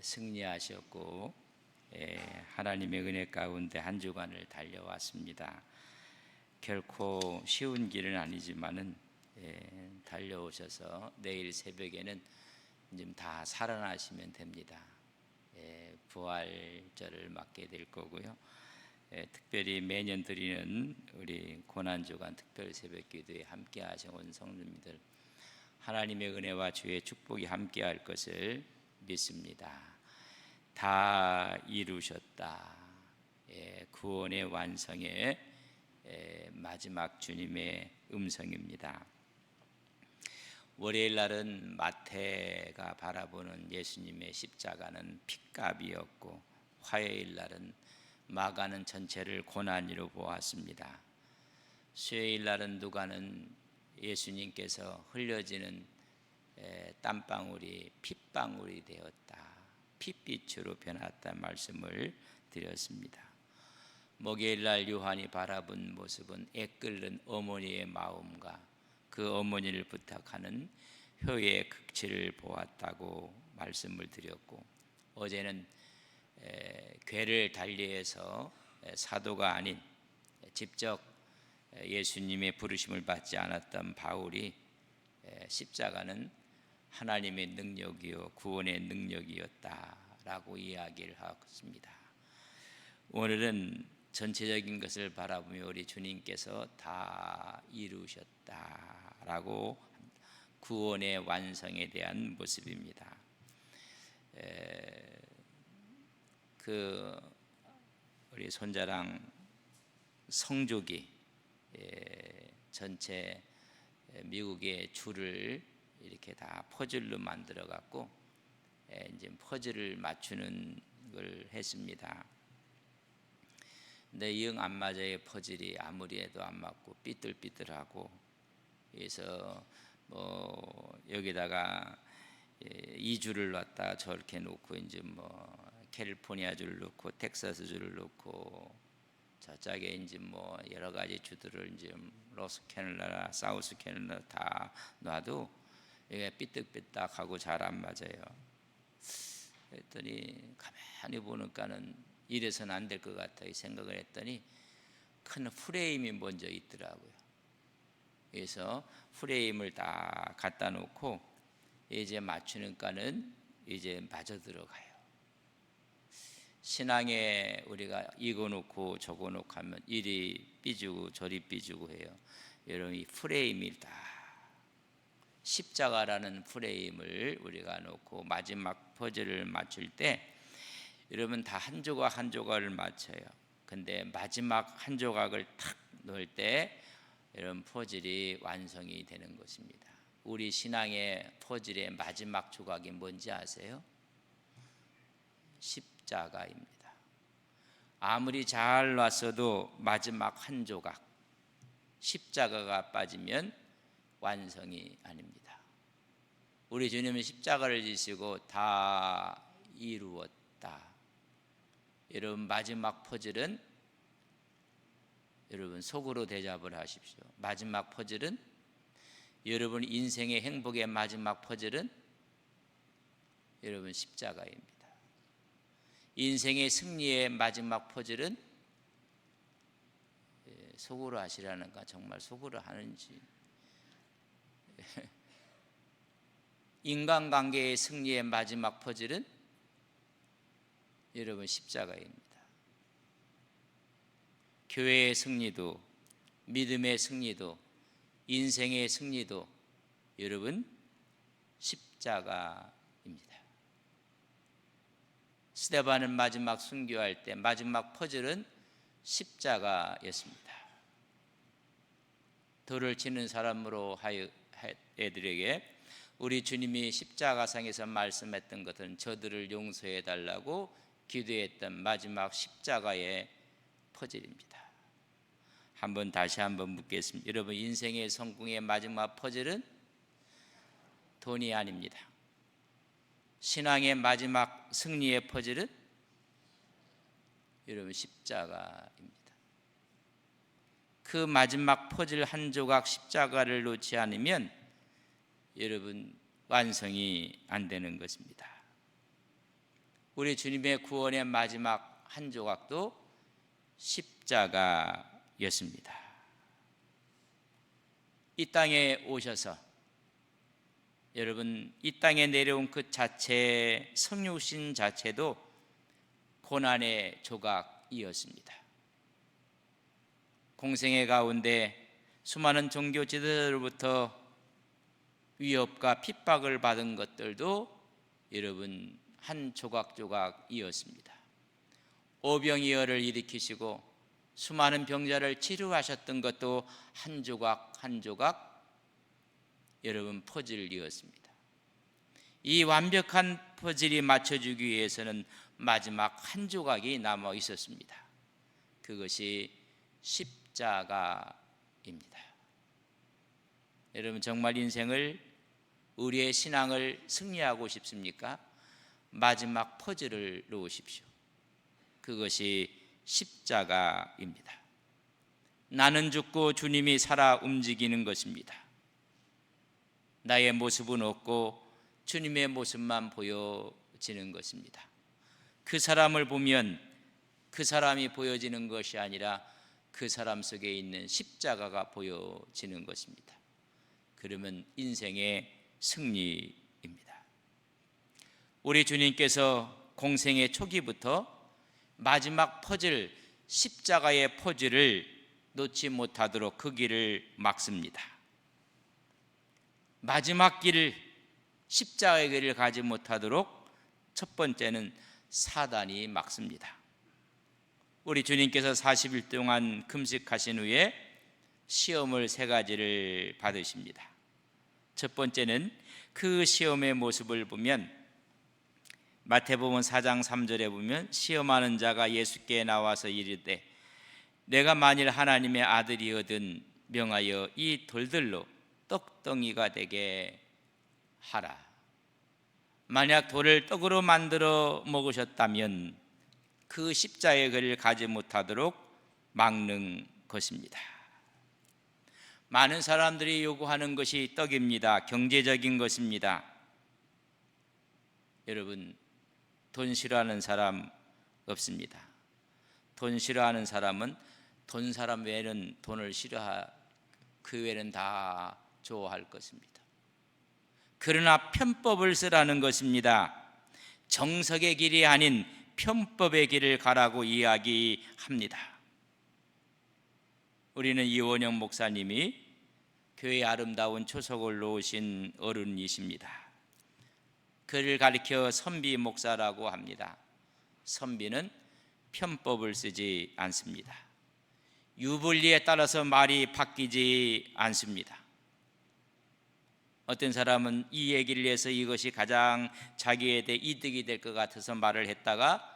승리하셨고 에, 하나님의 은혜 가운데 한 주간을 달려왔습니다. 결코 쉬운 길은 아니지만은 에, 달려오셔서 내일 새벽에는 좀다 살아나시면 됩니다. 에, 부활절을 맞게 될 거고요. 에, 특별히 매년 드리는 우리 고난주간 특별 새벽 기도에 함께 하신 성도님들 하나님의 은혜와 주의 축복이 함께 할 것을 믿습니다. 다 이루셨다. 예, 구원의 완성의 예, 마지막 주님의 음성입니다. 월요일 날은 마태가 바라보는 예수님의 십자가는 핏값이었고 화요일 날은 마가는 전체를 고난이로 보았습니다. 수요일 날은 누가는 예수님께서 흘려지는 땀방울이 핏방울이 되었다. 핏빛으로 변했다 말씀을 드렸습니다. 목요일 날 요한이 바라본 모습은 애끓는 어머니의 마음과 그 어머니를 부탁하는 효의 극치를 보았다고 말씀을 드렸고 어제는 괴를 달리해서 사도가 아닌 직접 예수님의 부르심을 받지 않았던 바울이 십자가는 하나님의 능력이요 구원의 능력이었다라고 이야기를 하습니다 오늘은 전체적인 것을 바라보며 우리 주님께서 다 이루셨다라고 구원의 완성에 대한 모습입니다. 그 우리 손자랑 성족이 전체 미국의 줄을 이렇게 다 퍼즐로 만들어 갖고 이제 퍼즐을 맞추는 걸 했습니다. 근데 영 안 맞아요 퍼즐이 아무리 해도 안 맞고 삐뚤삐뚤하고 그래서 뭐 여기다가 이 줄을 놨다 저렇게 놓고 이제 뭐 캘리포니아 줄을 놓고 텍사스 줄을 놓고 저짝에 이제 뭐 여러 가지 주들을 이제 로스 캐널라, 사우스 캐널라 다 놔도 이게 삐딱삐딱하고 잘 안 맞아요. 그랬더니 가만히 보니까는 이래서는 안 될 것 같아 생각을 했더니 큰 프레임이 먼저 있더라고요. 그래서 프레임을 다 갖다 놓고 이제 맞추니까는 이제 맞아 들어가요. 신앙에 우리가 이거 놓고 저거 놓고 하면 이리 삐지고 저리 삐지고 해요. 여러분 이 프레임이 다 십자가라는 프레임을 우리가 놓고 마지막 퍼즐을 맞출 때 여러분 다 한 조각 한 조각을 맞춰요. 근데 마지막 한 조각을 탁 넣을 때 여러분 퍼즐이 완성이 되는 것입니다. 우리 신앙의 퍼즐의 마지막 조각이 뭔지 아세요? 십자가입니다. 아무리 잘 놨어도 마지막 한 조각 십자가가 빠지면 완성이 아닙니다. 우리 주님은 십자가를 지시고 다 이루었다. 여러분 마지막 퍼즐은 여러분 속으로 대답을 하십시오. 마지막 퍼즐은 여러분 인생의 행복의 마지막 퍼즐은 여러분 십자가입니다. 인생의 승리의 마지막 퍼즐은 예, 속으로 하시라는가 정말 속으로 하는지 인간관계의 승리의 마지막 퍼즐은 여러분 십자가입니다. 교회의 승리도 믿음의 승리도 인생의 승리도 여러분 십자가 스테반은 마지막 순교할 때 마지막 퍼즐은 십자가였습니다. 돌을 치는 사람으로 하여 애들에게 우리 주님이 십자가상에서 말씀했던 것은 저들을 용서해 달라고 기도했던 마지막 십자가의 퍼즐입니다. 한번 다시 한번 묻겠습니다. 여러분 인생의 성공의 마지막 퍼즐은 돈이 아닙니다. 신앙의 마지막 승리의 퍼즐은 여러분 십자가입니다. 그 마지막 퍼즐 한 조각 십자가를 놓지 않으면 여러분 완성이 안 되는 것입니다. 우리 주님의 구원의 마지막 한 조각도 십자가였습니다. 이 땅에 오셔서 여러분 이 땅에 내려온 그 자체 성육신 자체도 고난의 조각이었습니다. 공생의 가운데 수많은 종교 지도자로부터 위협과 핍박을 받은 것들도 여러분 한 조각조각이었습니다. 오병이어를 일으키시고 수많은 병자를 치료하셨던 것도 한 조각 한 조각 여러분 퍼즐이었습니다. 이 완벽한 퍼즐이 맞춰주기 위해서는 마지막 한 조각이 남아 있었습니다. 그것이 십 자가입니다. 여러분 정말 인생을 우리의 신앙을 승리하고 싶습니까? 마지막 퍼즐을 놓으십시오. 그것이 십자가입니다. 나는 죽고 주님이 살아 움직이는 것입니다. 나의 모습은 없고 주님의 모습만 보여지는 것입니다. 그 사람을 보면 그 사람이 보여지는 것이 아니라 그 사람 속에 있는 십자가가 보여지는 것입니다. 그러면 인생의 승리입니다. 우리 주님께서 공생의 초기부터 마지막 퍼즐 십자가의 퍼즐을 놓지 못하도록 그 길을 막습니다. 마지막 길을 십자가의 길을 가지 못하도록 첫 번째는 사단이 막습니다. 우리 주님께서 40일 동안 금식하신 후에 시험을 세 가지를 받으십니다. 첫 번째는 그 시험의 모습을 보면 마태복음 4장 3절에 보면 시험하는 자가 예수께 나와서 이르되 내가 만일 하나님의 아들이거든 명하여 이 돌들로 떡덩이가 되게 하라. 만약 돌을 떡으로 만들어 먹으셨다면 그 십자의 글을 가지 못하도록 막는 것입니다. 많은 사람들이 요구하는 것이 떡입니다. 경제적인 것입니다. 여러분, 돈 싫어하는 사람 없습니다. 돈 싫어하는 사람은 돈 사람 외에는 돈을 싫어하 그 외에는 다 좋아할 것입니다. 그러나 편법을 쓰라는 것입니다. 정석의 길이 아닌 편법의 길을 가라고 이야기합니다. 우리는 이원영 목사님이 교회 아름다운 초석을 놓으신 어른이십니다. 그를 가리켜 선비 목사라고 합니다. 선비는 편법을 쓰지 않습니다. 유불리에 따라서 말이 바뀌지 않습니다. 어떤 사람은 이 얘기를 해서 이것이 가장 자기에 대해 이득이 될 것 같아서 말을 했다가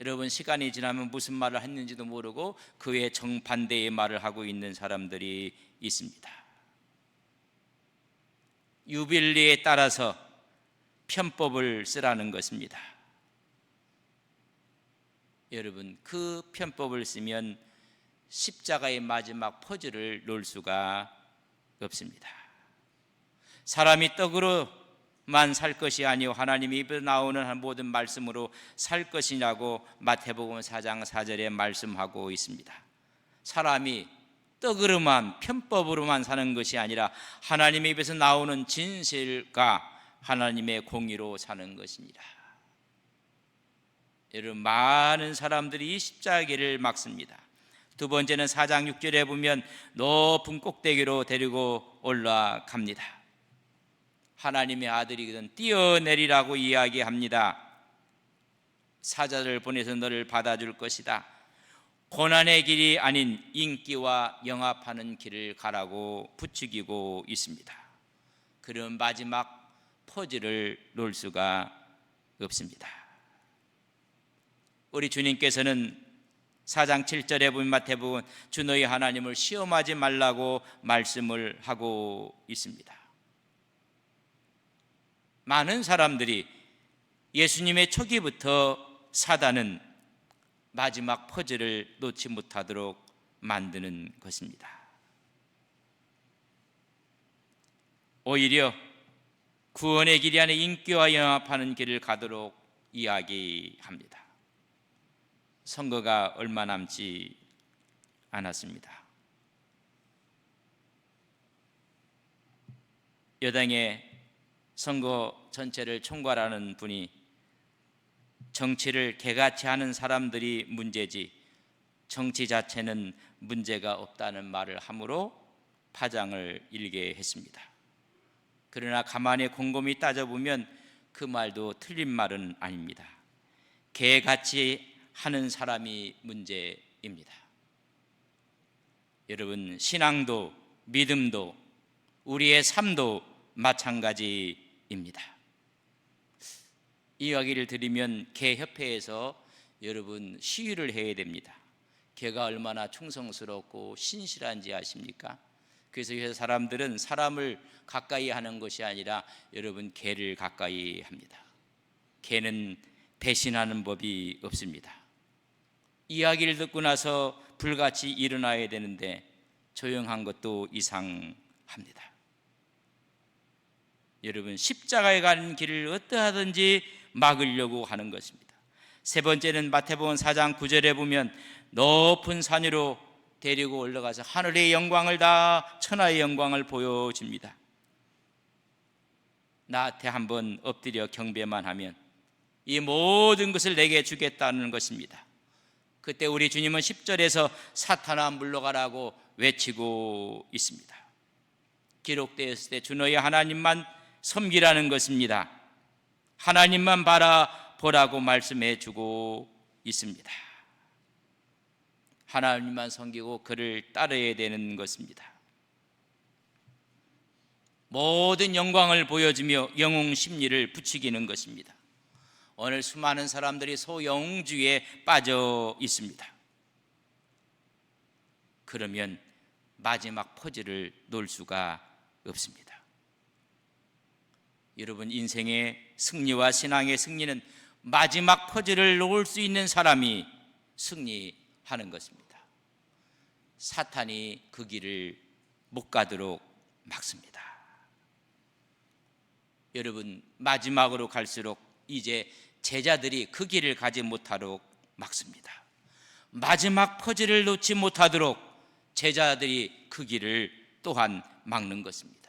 여러분 시간이 지나면 무슨 말을 했는지도 모르고 그의 정반대의 말을 하고 있는 사람들이 있습니다. 유빌리에 따라서 편법을 쓰라는 것입니다. 여러분 그 편법을 쓰면 십자가의 마지막 퍼즐을 놓을 수가 없습니다. 사람이 떡으로만 살 것이 아니요 하나님이 입에 나오는 모든 말씀으로 살 것이냐고 마태복음 4장 4절에 말씀하고 있습니다. 사람이 떡으로만 편법으로만 사는 것이 아니라 하나님의 입에서 나오는 진실과 하나님의 공의로 사는 것입니다. 여러분 많은 사람들이 십자가를 막습니다. 두 번째는 4장 6절에 보면 높은 꼭대기로 데리고 올라갑니다. 하나님의 아들이거든 뛰어내리라고 이야기합니다. 사자를 보내서 너를 받아줄 것이다. 고난의 길이 아닌 인기와 영합하는 길을 가라고 부추기고 있습니다. 그런 마지막 퍼즐을 놓을 수가 없습니다. 우리 주님께서는 4장 7절에 보면 마태복음 주 너희 하나님을 시험하지 말라고 말씀을 하고 있습니다. 많은 사람들이 예수님의 초기부터 사단은 마지막 퍼즐을 놓지 못하도록 만드는 것입니다. 오히려 구원의 길이 안에 인기와 영합하는 길을 가도록 이야기합니다. 선거가 얼마 남지 않았습니다. 여당의 선거 전체를 총괄하는 분이 정치를 개같이 하는 사람들이 문제지 정치 자체는 문제가 없다는 말을 함으로 파장을 일게 했습니다. 그러나 가만히 곰곰이 따져보면 그 말도 틀린 말은 아닙니다. 개같이 하는 사람이 문제입니다. 여러분, 신앙도 믿음도 우리의 삶도 마찬가지입니다. 이 이야기를 드리면 개협회에서 여러분 시위를 해야 됩니다. 개가 얼마나 충성스럽고 신실한지 아십니까? 그래서 이 사람들은 사람을 가까이 하는 것이 아니라 여러분 개를 가까이 합니다. 개는 배신하는 법이 없습니다. 이야기를 듣고 나서 불같이 일어나야 되는데 조용한 것도 이상합니다. 여러분 십자가에 가는 길을 어떠하든지 막으려고 하는 것입니다. 세 번째는 마태복음 4장 9절에 보면 높은 산 위로 데리고 올라가서 하늘의 영광을 다 천하의 영광을 보여줍니다. 나한테 한번 엎드려 경배만 하면 이 모든 것을 내게 주겠다는 것입니다. 그때 우리 주님은 10절에서 사탄아 물러가라고 외치고 있습니다. 기록되었을 때 주 너희 하나님만 섬기라는 것입니다. 하나님만 바라보라고 말씀해 주고 있습니다. 하나님만 섬기고 그를 따르야 되는 것입니다. 모든 영광을 보여주며 영웅 심리를 부추기는 것입니다. 오늘 수많은 사람들이 소영주에 빠져 있습니다. 그러면 마지막 퍼즐을 놓을 수가 없습니다. 여러분 인생의 승리와 신앙의 승리는 마지막 퍼즐을 놓을 수 있는 사람이 승리하는 것입니다. 사탄이 그 길을 못 가도록 막습니다. 여러분 마지막으로 갈수록 이제 제자들이 그 길을 가지 못하도록 막습니다. 마지막 퍼즐을 놓지 못하도록 제자들이 그 길을 또한 막는 것입니다.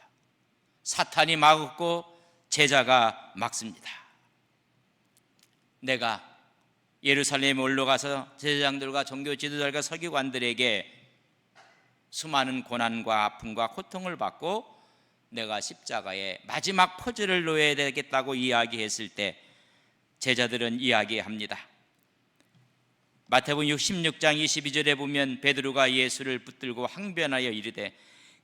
사탄이 막았고 제자가 막습니다. 내가 예루살렘에 올라가서 제사장들과 종교 지도자들과 서기관들에게 수많은 고난과 아픔과 고통을 받고 내가 십자가에 마지막 퍼즐을 놓아야 되겠다고 이야기했을 때 제자들은 이야기합니다. 마태복음 16장 22절에 보면 베드로가 예수를 붙들고 항변하여 이르되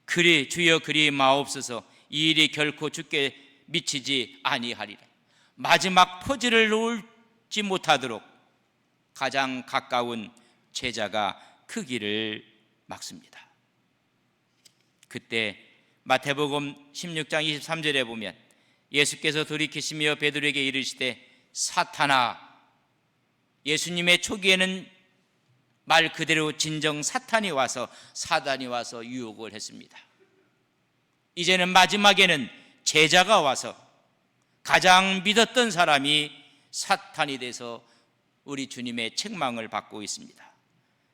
그리 주여 그리 마옵소서 이 일이 결코 죽게 미치지 아니하리라. 마지막 퍼즐을 놓지 못하도록 가장 가까운 제자가 그 길을 막습니다. 그때 마태복음 16장 23절에 보면 예수께서 돌이키시며 베드로에게 이르시되 사탄아 예수님의 초기에는 말 그대로 진정 사탄이 와서 사단이 와서 유혹을 했습니다. 이제는 마지막에는 제자가 와서 가장 믿었던 사람이 사탄이 돼서 우리 주님의 책망을 받고 있습니다.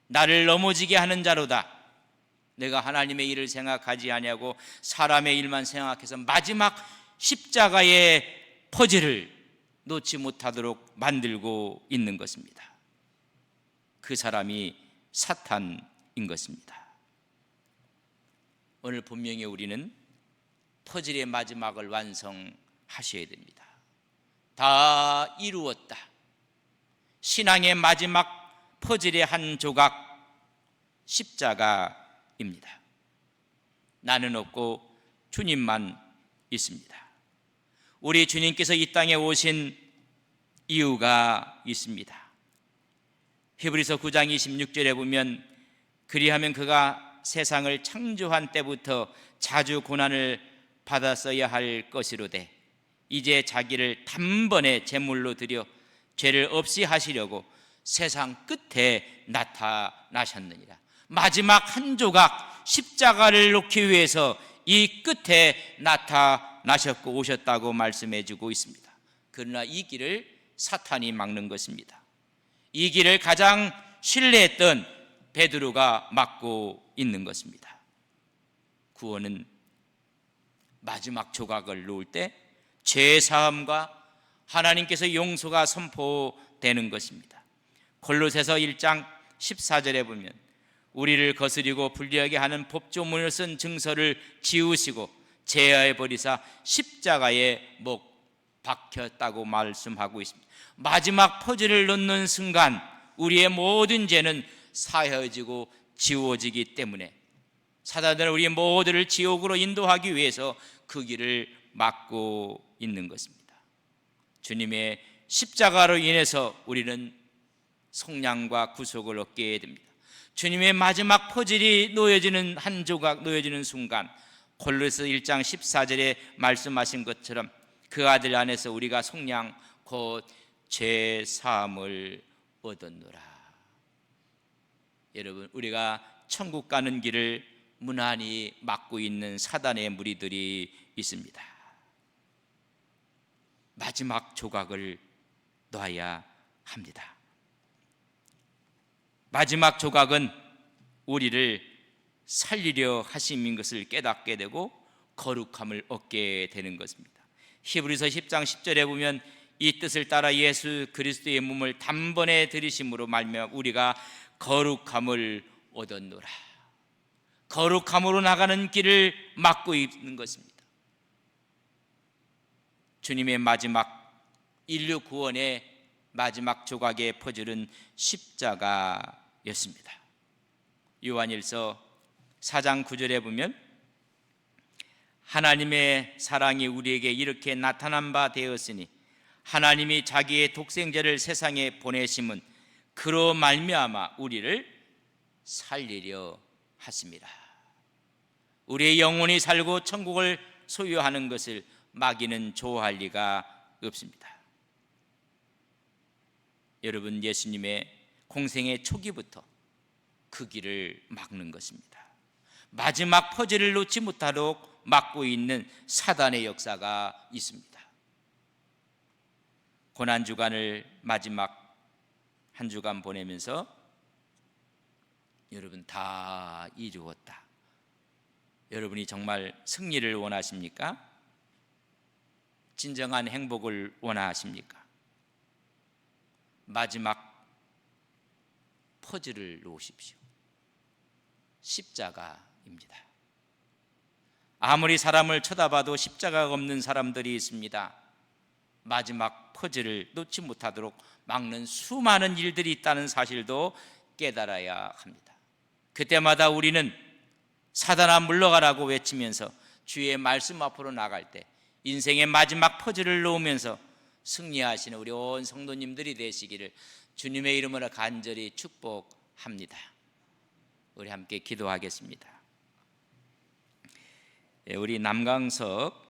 나를 넘어지게 하는 자로다. 내가 하나님의 일을 생각하지 아니하고 사람의 일만 생각해서 마지막 십자가의 퍼즐을 놓지 못하도록 만들고 있는 것입니다. 그 사람이 사탄인 것입니다. 오늘 분명히 우리는 퍼즐의 마지막을 완성하셔야 됩니다. 다 이루었다. 신앙의 마지막 퍼즐의 한 조각 십자가입니다. 나는 없고 주님만 있습니다. 우리 주님께서 이 땅에 오신 이유가 있습니다. 히브리서 9장 26절에 보면 그리하면 그가 세상을 창조한 때부터 자주 고난을 받았어야 할 것이로되 이제 자기를 단번에 제물로 드려 죄를 없이 하시려고 세상 끝에 나타나셨느니라. 마지막 한 조각 십자가를 놓기 위해서 이 끝에 나타나셨고 오셨다고 말씀해 주고 있습니다. 그러나 이 길을 사탄이 막는 것입니다. 이 길을 가장 신뢰했던 베드로가 막고 있는 것입니다. 구원은 마지막 조각을 놓을 때 죄 사함과 하나님께서 용서가 선포되는 것입니다. 골로새서 1장 14절에 보면 우리를 거스리고 불리하게 하는 법조문을 쓴 증서를 지우시고 제하해 버리사 십자가에 못 박혔다고 말씀하고 있습니다. 마지막 퍼즐을 넣는 순간 우리의 모든 죄는 사해지고 지워지기 때문에 사단들은 우리의 모두를 지옥으로 인도하기 위해서 그 길을 막고 있는 것입니다. 주님의 십자가로 인해서 우리는 성량과 구속을 얻게 됩니다. 주님의 마지막 퍼즐이 놓여지는 한 조각 놓여지는 순간 골로새 1장 14절에 말씀하신 것처럼 그 아들 안에서 우리가 성량 곧 죄 사함을 얻었노라. 여러분 우리가 천국 가는 길을 무난히 막고 있는 사단의 무리들이 있습니다. 마지막 조각을 놔야 합니다. 마지막 조각은 우리를 살리려 하심인 것을 깨닫게 되고 거룩함을 얻게 되는 것입니다. 히브리서 10장 10절에 보면 이 뜻을 따라 예수 그리스도의 몸을 단번에 들이심으로 말며 우리가 거룩함을 얻었노라. 거룩함으로 나가는 길을 막고 있는 것입니다. 주님의 마지막 인류 구원의 마지막 조각의 퍼즐은 십자가였습니다. 요한일서 4장 9절에 보면 하나님의 사랑이 우리에게 이렇게 나타난 바 되었으니 하나님이 자기의 독생자를 세상에 보내심은 그로 말미암아 우리를 살리려 하십니다. 우리의 영혼이 살고 천국을 소유하는 것을 마귀는 좋아할 리가 없습니다. 여러분 예수님의 공생의 초기부터 그 길을 막는 것입니다. 마지막 퍼즐을 놓지 못하도록 막고 있는 사단의 역사가 있습니다. 고난 주간을 마지막 한 주간 보내면서 여러분 다 이루었다. 여러분이 정말 승리를 원하십니까? 진정한 행복을 원하십니까? 마지막 퍼즐을 놓으십시오. 십자가입니다. 아무리 사람을 쳐다봐도 십자가가 없는 사람들이 있습니다. 마지막 퍼즐을 놓지 못하도록 막는 수많은 일들이 있다는 사실도 깨달아야 합니다. 그때마다 우리는 사단아 물러가라고 외치면서 주의 말씀 앞으로 나갈 때 인생의 마지막 퍼즐을 놓으면서 승리하시는 우리 온 성도님들이 되시기를 주님의 이름으로 간절히 축복합니다. 우리 함께 기도하겠습니다. 예, 우리 남강석